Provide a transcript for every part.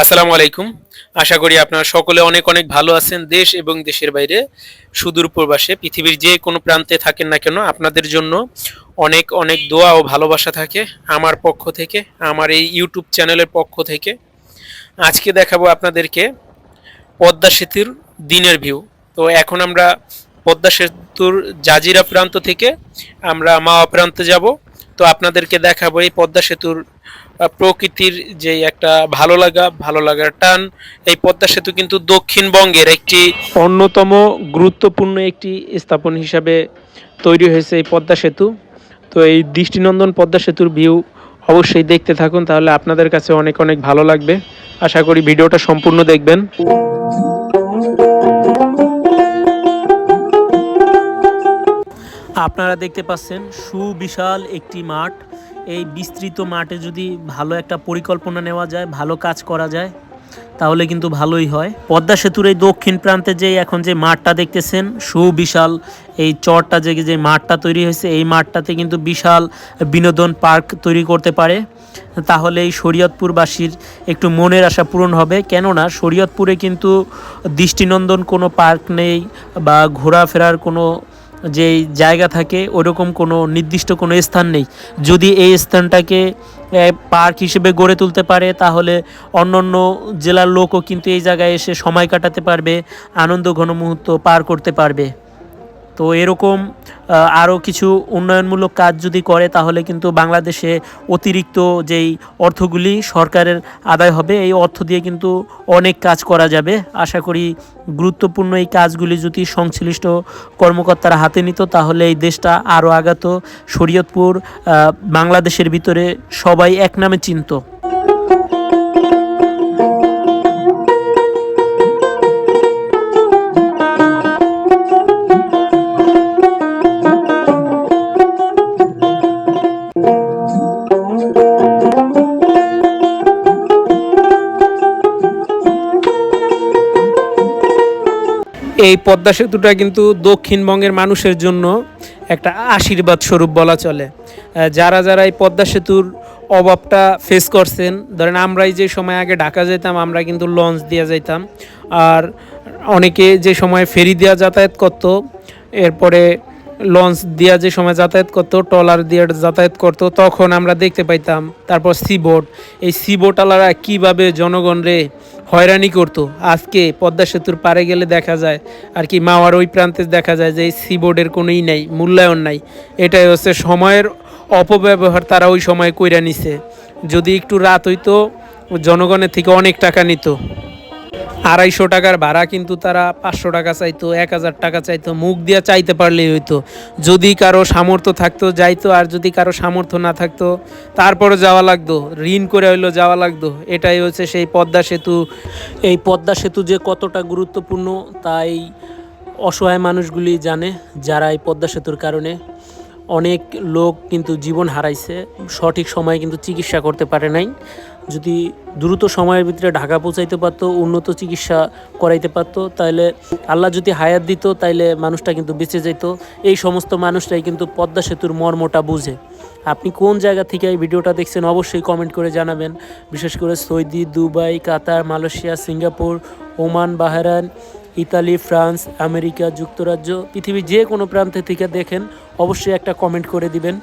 আসসালামু আলাইকুম। আশা করি আপনারা সকলে অনেক অনেক ভালো আছেন দেশ এবং দেশের বাইরে। সুদূর প্রবাসে পৃথিবীর যে কোনো প্রান্তে থাকেন না কেন, আপনাদের জন্য অনেক অনেক দোয়া ও ভালোবাসা থাকে আমার পক্ষ থেকে, আমার এই ইউটিউব চ্যানেলের পক্ষ থেকে। আজকে দেখাবো আপনাদেরকে পদ্মা সেতুর দিনের ভিউ। তো এখন আমরা পদ্মা সেতুর জাজিরা প্রান্ত থেকে আমরা মাওয়া প্রান্তে যাব। তো আপনাদেরকে দেখাবো এই পদ্মা সেতুর প্রকৃতির যে একটা ভালো লাগা ভালো লাগার টান এই পদ্মা সেতু কিন্তু দক্ষিণবঙ্গের একটি অন্যতম গুরুত্বপূর্ণ একটি স্থাপন হিসাবে তৈরি হয়েছে এই পদ্মা সেতু। তো এই দৃষ্টিনন্দন পদ্মা সেতুর ভিউ অবশ্যই দেখতে থাকুন তাহলে আপনাদের কাছে অনেক অনেক ভালো লাগবে। আশা করি ভিডিওটা সম্পূর্ণ দেখবেন। আপনারা দেখতে পাচ্ছেন সুবিশাল একটি মাঠ। এই বিস্তৃত মাঠে যদি ভালো একটা পরিকল্পনা নেওয়া যায়, ভালো কাজ করা যায়, তাহলে কিন্তু ভালোই হয়। পদ্মা সেতুর এই দক্ষিণ প্রান্তে যে এখন যে মাঠটা দেখতেছেন, সুবিশাল এই চরটা যে যে মাঠটা তৈরি হয়েছে, এই মাঠটাতে কিন্তু বিশাল বিনোদন পার্ক তৈরি করতে পারে। তাহলে এই শরীয়তপুরবাসীর একটু মনের আশা পূরণ হবে। কেননা শরীয়তপুরে কিন্তু দৃষ্টিনন্দন কোনো পার্ক নেই বা ঘোরাফেরার কোনো যে জায়গা থাকে, ওরকম কোনো নির্দিষ্ট কোনো স্থান নেই। যদি এই স্থানটাকে পার্ক হিসেবে গড়ে তুলতে পারে, তাহলে অন্য অন্য জেলার লোকও কিন্তু এই জায়গায় এসে সময় কাটাতে পারবে, আনন্দ ঘন মুহূর্ত পার করতে পারবে। তো এরকম আরও কিছু উন্নয়নমূলক কাজ যদি করে, তাহলে কিন্তু বাংলাদেশে অতিরিক্ত যেই অর্থগুলি সরকারের আদায় হবে, এই অর্থ দিয়ে কিন্তু অনেক কাজ করা যাবে। আশা করি গুরুত্বপূর্ণ এই কাজগুলি যদি সংশ্লিষ্ট কর্মকর্তারা হাতে নিত, তাহলে এই দেশটা আরও আগাত। শরীয়তপুর বাংলাদেশের ভিতরে সবাই এক নামে চিনত। এই পদ্মা সেতুটা কিন্তু দক্ষিণবঙ্গের মানুষের জন্য একটা আশীর্বাদ স্বরূপ বলা চলে। যারা যারা এই পদ্মা সেতুর অভাবটা ফেস করছেন, ধরেন আমরাই যে সময় আগে ঢাকা যেতাম আমরা কিন্তু লঞ্চ দিয়ে যেতাম আর অনেকে যে সময় ফেরি দেওয়া যাতায়াত করতো, এরপরে লঞ্চ দিয়া যে সময় যাতায়াত করতো, ট্রলার দিয়ে যাতায়াত করতো, তখন আমরা দেখতে পাইতাম, তারপর সিবোট। এই সিবোটালারা কীভাবে জনগণরে হয়রানি করতো? আজকে পদ্মা সেতুর পারে গেলে দেখা যায়, আর কি মাওয়ার ওই প্রান্তে দেখা যায় যে এই সিবোর্ডের কোনোই নাই, মূল্যায়ন নাই। এটাই হচ্ছে সময়ের অপব্যবহার তারা ওই সময় কইরা নিছে। যদি একটু রাত হইতো, জনগণের থেকে অনেক টাকা নিত। আড়াইশো টাকার ভাড়া, কিন্তু তারা পাঁচশো টাকা চাইতো, এক হাজার টাকা চাইতো, মুখ দিয়া চাইতে পারলেই হইতো। যদি কারও সামর্থ্য থাকতো, যাইতো, আর যদি কারও সামর্থ্য না থাকতো, তারপরে যাওয়া লাগতো, ঋণ করে হইল যাওয়া লাগতো। এটাই হচ্ছে সেই পদ্মা সেতু। এই পদ্মা সেতু যে কতটা গুরুত্বপূর্ণ, তাই অসহায় মানুষগুলি জানে, যারা এই পদ্মা সেতুর কারণে অনেক লোক কিন্তু জীবন হারাইছে, সঠিক সময়ে কিন্তু চিকিৎসা করতে পারে নাই। যদি দ্রুত সময়ের ভিতরে ঢাকা পৌঁছাইতে পারতো, উন্নত চিকিৎসা করাইতে পারতো তাহলে আল্লাহ যদি হায়াত দিত, তাইলে মানুষটা কিন্তু বেঁচে যেত। এই সমস্ত মানুষটাই কিন্তু পদ্মা সেতুর মর্মটা বুঝে। আপনি কোন জায়গা থেকে এই ভিডিওটা দেখছেন, অবশ্যই কমেন্ট করে জানাবেন। বিশেষ করে Saudi, Dubai, Qatar, Malaysia, Singapore, Oman Bahrain Italy, France, America, যুক্তরাজ্য, পৃথিবীর যে কোনো প্রান্তে থেকে দেখেন, অবশ্যই একটা কমেন্ট করে দিবেন।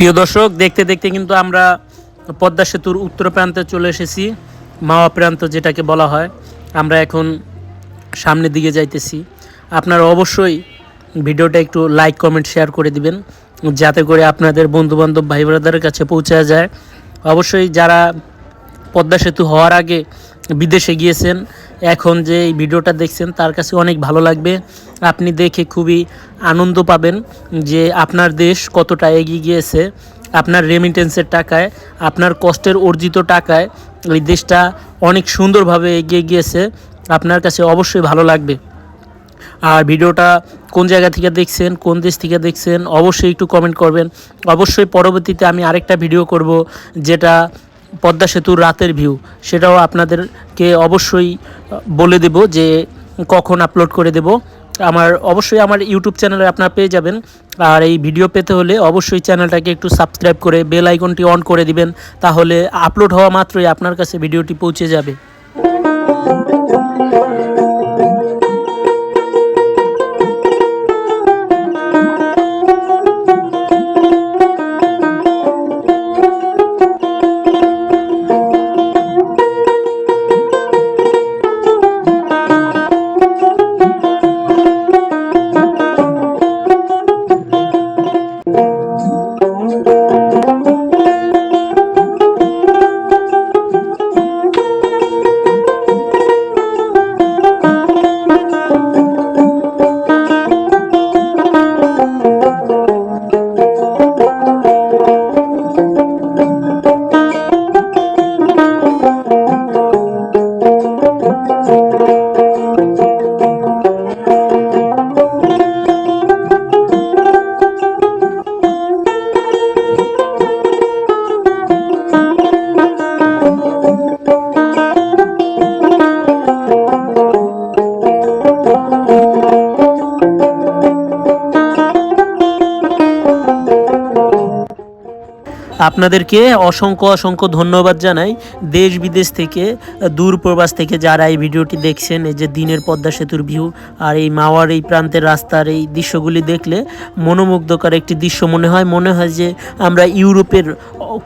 প্রিয় দর্শক, দেখতে দেখতে কিন্তু আমরা পদ্মা সেতুর উত্তর প্রান্তে চলে এসেছি, মাওয়া প্রান্ত যেটাকে বলা হয়। আমরা এখন সামনের দিকে যাইতেছি। আপনারা অবশ্যই ভিডিওটা একটু লাইক কমেন্ট শেয়ার করে দিবেন, যাতে করে আপনাদের বন্ধুবান্ধব ভাই ব্রাদারের কাছে পৌঁছা যায়। অবশ্যই যারা পদ্মা সেতু হওয়ার আগে বিদেশে গিয়েছেন, এখন যে এই ভিডিওটা দেখছেন তার কাছে অনেক ভালো লাগবে। আপনি দেখে খুবই আনন্দ পাবেন যে আপনার দেশ কতটা এগিয়ে গিয়েছে, আপনার রেমিটেন্সের টাকায়, আপনার কষ্টের অর্জিত টাকায় এই দেশটা অনেক সুন্দরভাবে এগিয়ে গিয়েছে। আপনার কাছে অবশ্যই ভালো লাগবে। আর ভিডিওটা কোন জায়গা থেকে দেখছেন, কোন দেশ থেকে দেখছেন, অবশ্যই একটু কমেন্ট করবেন। অবশ্যই পরবর্তীতে আমি আরেকটা ভিডিও করব, যেটা পদ্মা সেতুর রাতের ভিউ সেটাও আপনাদেরকে অবশ্যই বলে দেব যে কখন আপলোড করে দেব। আমার, অবশ্যই আমার ইউটিউব চ্যানেলে আপনারা পেয়ে যাবেন। আর এই ভিডিও পেতে হলে অবশ্যই চ্যানেলটাকে একটু সাবস্ক্রাইব করে বেল আইকনটি অন করে দিবেন, তাহলে আপলোড হওয়া মাত্রই আপনার কাছে ভিডিওটি পৌঁছে যাবে। আপনাদেরকে অসংখ্য অসংখ্য ধন্যবাদ জানাই। দেশ বিদেশ থেকে, দূর প্রবাস থেকে যারা এই ভিডিওটি দেখছেন, এই যে দিনের পদ্মা সেতুর ভিউ আর এই মাওয়ার এই প্রান্তের রাস্তার এই দৃশ্যগুলি দেখলে মনোমুগ্ধকর একটি দৃশ্য মনে হয়। মনে হয় যে আমরা ইউরোপের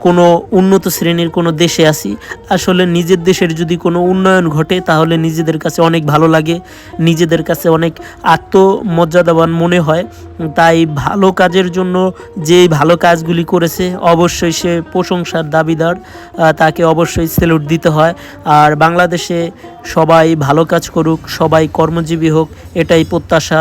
কোনো উন্নত শ্রেণির কোনো দেশে আছি। আসলে নিজের দেশের যদি কোনো উন্নয়ন ঘটে, তাহলে নিজেদের কাছে অনেক ভালো লাগে। নিজেদের কাছে অনেক আত্মমর্যাদাবান মনে হয়। তাই ভালো কাজের জন্য যে ভালো কাজগুলি করেছে, অবশ্যই সে প্রশংসার দাবিদার তাকে অবশ্যই স্যালুট দিতে হয়। আর বাংলাদেশে সবাই ভালো কাজ করুক, সবাই কর্মজীবী হোক, এটাই প্রত্যাশা।